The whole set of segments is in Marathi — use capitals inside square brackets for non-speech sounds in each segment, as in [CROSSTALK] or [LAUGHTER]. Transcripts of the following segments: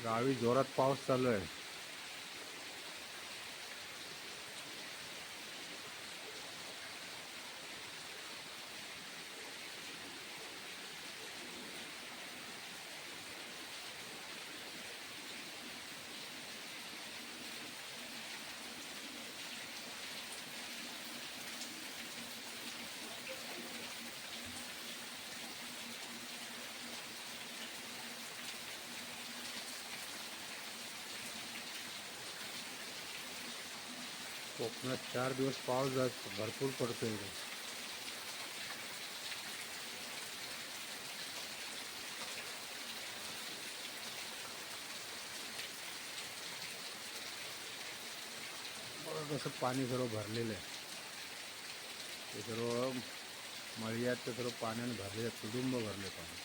गावी जोरात पाऊस चालू आहे. कोकणात चार दिवस पाऊस जात भरपूर पडतो इकडे बघा कसं पाणी सर्व भरलेलं आहे. ते सर्व मळ्यात ते सर्व पाण्याने भरले तुडुंब भरले पाणी.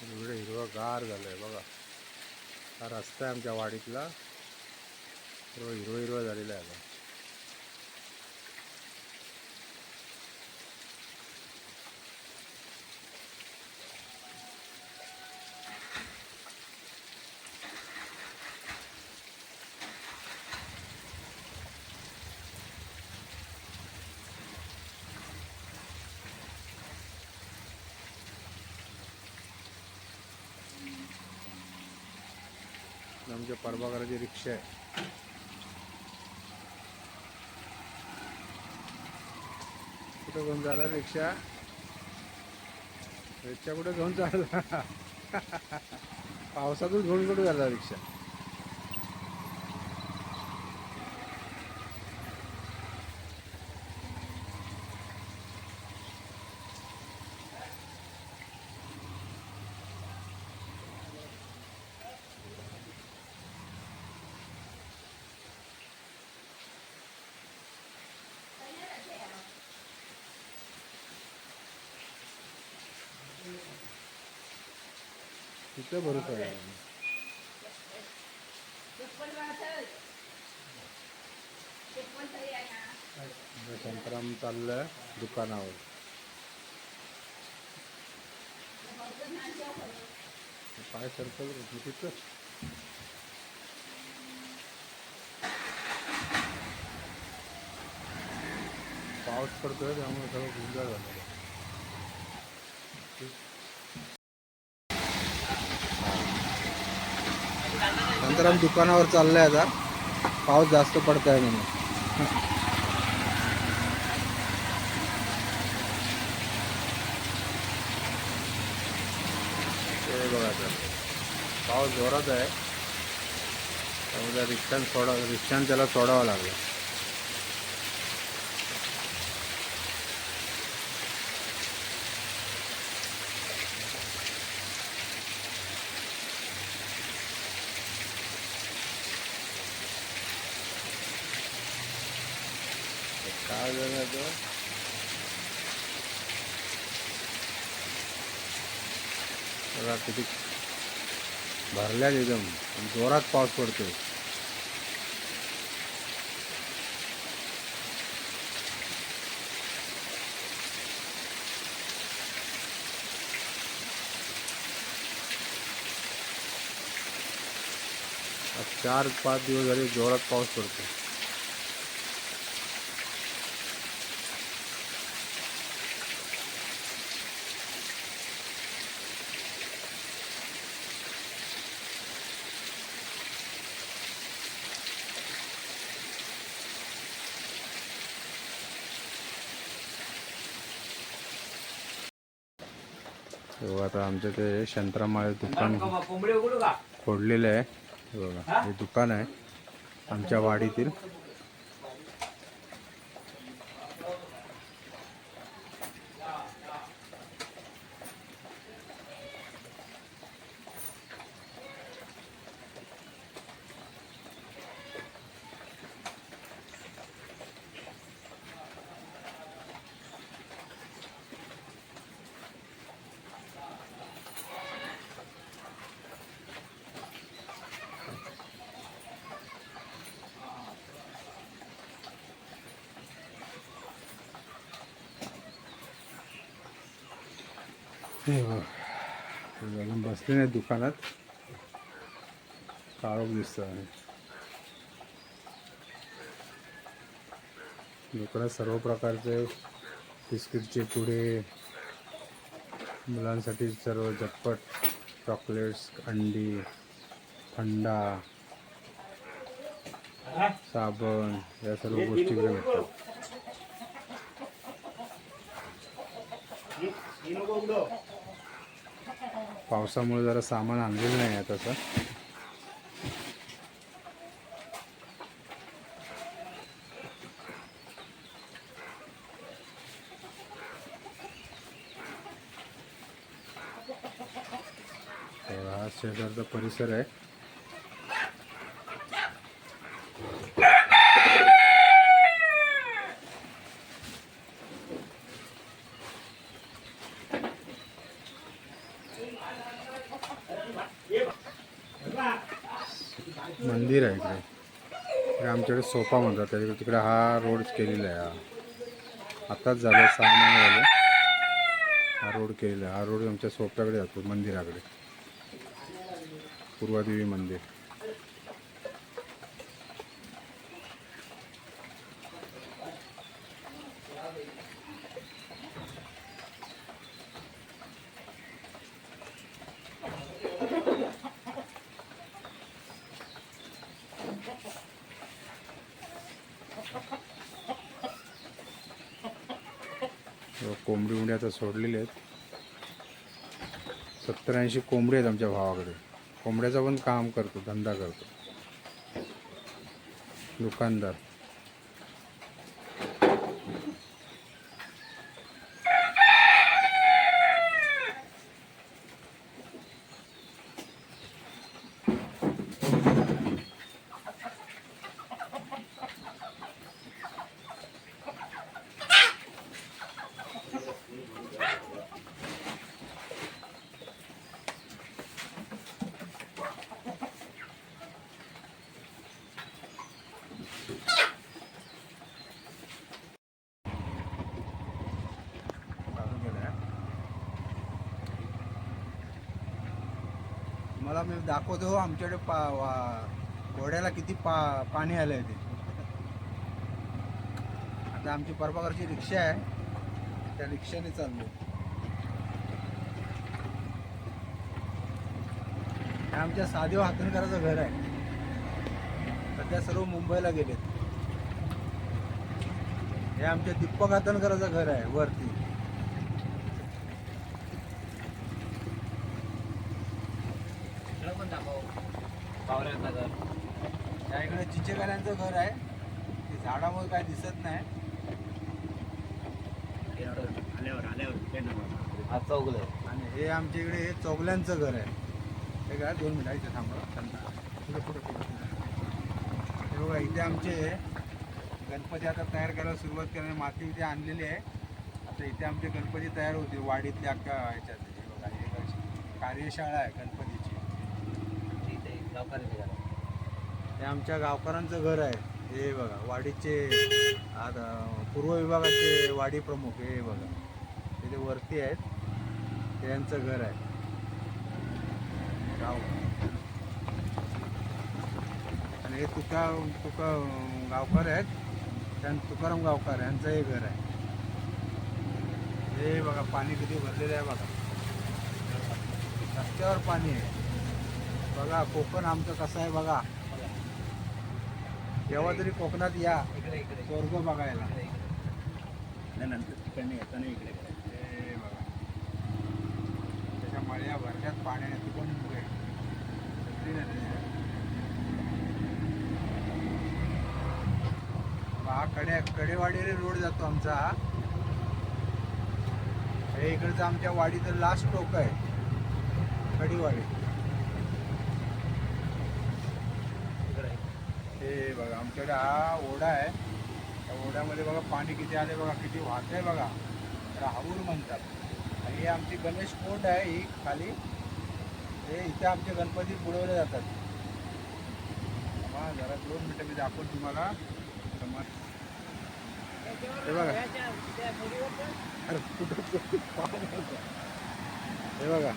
एवढं हिरवा गार आहे बघा. हा रस्ता आहे आमच्या वाडीतला. हिरवं हिरवं हिरवं झालेलं आहे म्हणजे आमच्या परबागाराची रिक्षा आहे. कुठं घेऊन झाला रिक्षा? रिक्षा कुठं घेऊन चालला [LAUGHS] पावसातच घेऊन कुठं झाला रिक्षा? तिथं भरोसा आहे संतराम चाललं दुकानावर. पाय सरकल तिथं. पाऊस पडतोय त्यामुळे सगळं गुंजाळ झालं नंतर आम्ही दुकानावर चाललंय आता. पाऊस जास्त पडत आहे म्हणून. ते बघा आता. पाऊस जोरात आहे. त्यामुळे रिक्षान सोडा रिक्षान त्याला सोडावं लागलं. काय झालं बघा किती भरल्यात एकदम. जोरात पाऊस पडतोय. चार पाच दिवस झाले जोरात पाऊस पडतो आता आमचं ते शंतरामाळे दुकान फोडलेलं आहे. बघा हे दुकान आहे आमच्या वाडीतील. अजून बसले नाही दुकानात. काळोख दिसत आहे. दुकानात सर्व प्रकारचे बिस्किटचे पुडे मुलांसाठी सर्व झटपट चॉकलेट्स अंडी थंडा साबण या सर्व गोष्टी इकडे भेटतात. पावसामुळे जरा सामान आणलेलं नाही आहे तसं. हा शेजारचा परिसर आहे. मंदिर आहे इकडे. इकडे आमच्याकडे सोफा म्हणतात त्याच्याकडे तिकडे हा रोड केलेला आहे हा. आताच झालं सहा महिने झाले. हा रोड केलेला आहे. हा रोड आमच्या सोफ्याकडे जातो मंदिराकडे. पूर्वादेवी मंदिर व कोंबडी उंडी आता सोडलेले आहेत. सत्तर ऐंशी कोंबडी आहेत आमच्या भावाकडे. कोंबड्याचा पण काम करतो धंदा करतो. दुकानदार चालू केलं आहे मला मी दाखवतो हो, आमच्याकडे पा वा- घोड्याला किती पा पाणी आलं आहे ते. आता आमची परपाकरची रिक्षा आहे. त्या रिक्षाने चाललो. हे आमच्या साधेव हातणकराचं घर आहे. सध्या सर्व मुंबईला गेलेत. हे आमच्या दीपक हातणकराचं घर आहे वरती इकडं पण दाखव पावऱ्यांना घर त्या इकडे चिचेकऱ्यांचं घर आहे. ते झाडामुळे काय दिसत नाही. आल्यावर आल्यावर हा चौगलं. आणि हे आमच्या इकडे हे चौगल्यांचं घर आहे. हे काय दोन मिनिटं इथे थांबा. कुठं हे बघा इथे आमचे गणपती आता तयार करायला सुरुवात केली माती इथे आणलेली आहे. आता इथे आमचे गणपती तयार होते वाडीतल्या अख्ख्या ह्याच्यात. हे बघा हे कार्यशाळा आहे गणपती हे आमच्या गावकऱ्यांचं घर आहे. हे बघा वाडीचे आता पूर्व विभागाचे वाडी प्रमुख हे बघा. तिथे वरती आहेत. ते यांचं घर आहे. गाव. आणि हे तुका तुका गावकर आहेत. त्यां तुकाराम गावकर यांचं हे घर आहे. हे बघा पाणी किती भरलेलं आहे बघा. रस्त्यावर पाणी आहे. बघा कोकण आमचं कसं आहे बघा. केव्हा तरी कोकणात या. इकडे इकडे स्वर्ग बघायला. इकडे. नंतर तिकडनं येताना इकडे गाड्या भरल्यात पाण्याने ती पण. हा कडे कडेवाडीने रोड जातो आमचा. हे इकडचं आमच्या वाडीचं लास्ट टोक आहे. कडेवाडी. हे बघा आमच्याकडे हा ओढा आहे. त्या ओढ्यामध्ये बघा पाणी किती आले बघा किती वाहत आहे बघा. तर हाऊर म्हणतात. आणि हे आमची गणेश कोट आहे ही खाली. हे इथे आमचे गणपती बुडवले जातात. हा जरा दोन मिनटं मी दाखवतो तुम्हाला. हे बघा. अरे कुठं हे बघा.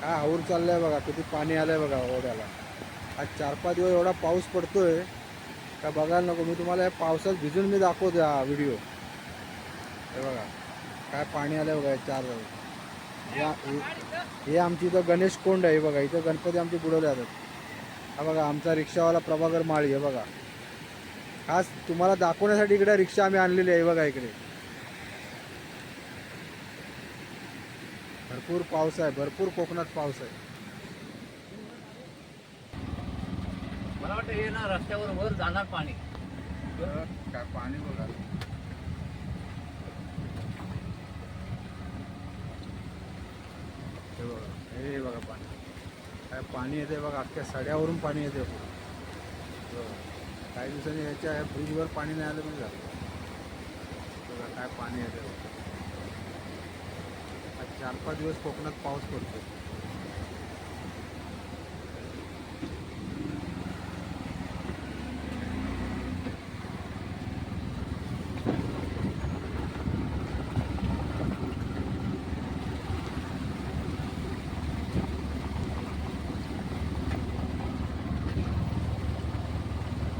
काय हाऊर चाललंय बघा किती पाणी आलंय बघा ओढ्याला. आज चार पाच दिवस एवढा पाऊस पडतोय. का बघायला नको मी तुम्हाला या पावसात भिजून मी दाखवतो हा व्हिडिओ हे बघा काय पाणी आलंय बघा चार दिवस या- हे- हे आमची इथं गणेश कोंड आहे बघा इथं गणपती आमचे बुडवले जातात. हा बघा आमचा रिक्षावाला प्रभाकर माळी आहे बघा. खास तुम्हाला दाखवण्यासाठी इकडे रिक्षा आम्ही आणलेली आहे बघा इकडे. भरपूर पाऊस आहे भरपूर कोकणात पाऊस आहे मला वाटतं हे ना रस्त्यावर वर जाणार पाणी. काय पाणी बघा. हे बघा हे बघा पाणी. काय पाणी येते बघा अख्ख्या सड्यावरून पाणी येते काही दिवसांनी याच्या ब्रिजवर पाणी नाही आलं म्हणजे झालं. बघा काय पाणी येते आज चार पाच दिवस कोकणात पाऊस पडतो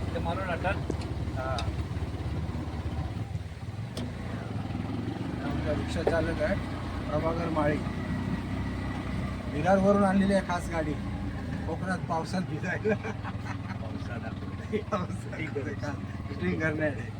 ते मारून अटक हा रिक्षा चालक आहे. प्रभाकर माळी. विरारवरून आणलेली आहे खास गाडी. कोकणात पावसात भिजायला. शूटिंग करण्यासाठी.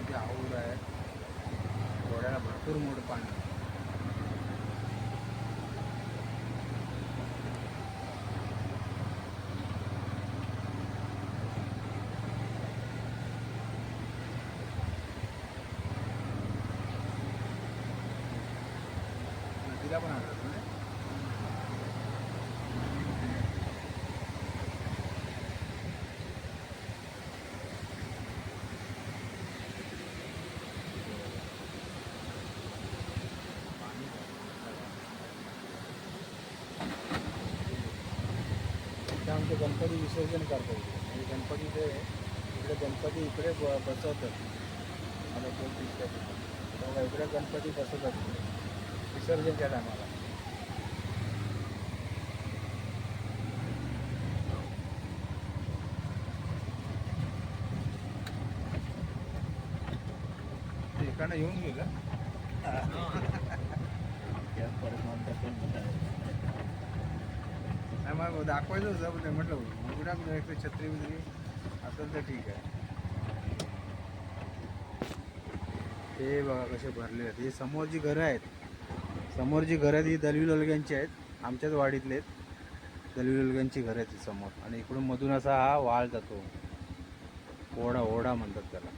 किती आवड आहे घोड्याला भरपूर मोठं पाणी नदीला पण आणलं ना इथे आमचे गणपती विसर्जन करतात. आणि गणपती ते इकडे गणपती इकडे ब- बसवतात. आता दोन तीन तेव्हा इकडे गणपती बसवतात. विसर्जनच्या टायमाला एकानं येऊन गेलं. [LAUGHS] नाही मग दाखवायचं होतं पण म्हटलं उघडा एक छत्री बित्री. असेल तर ठीक आहे. हे बघा कसे भरले आहेत. हे समोर जी घरं आहेत समोर जी घरं आहेत ही दलवी लोलग्यांची आहेत आमच्याच वाडीतले आहेत. दलवी लोलग्यांची घरं आहेत समोर. आणि इकडून मधून असा हा वाळ जातो. ओढा ओढा म्हणतात त्याला.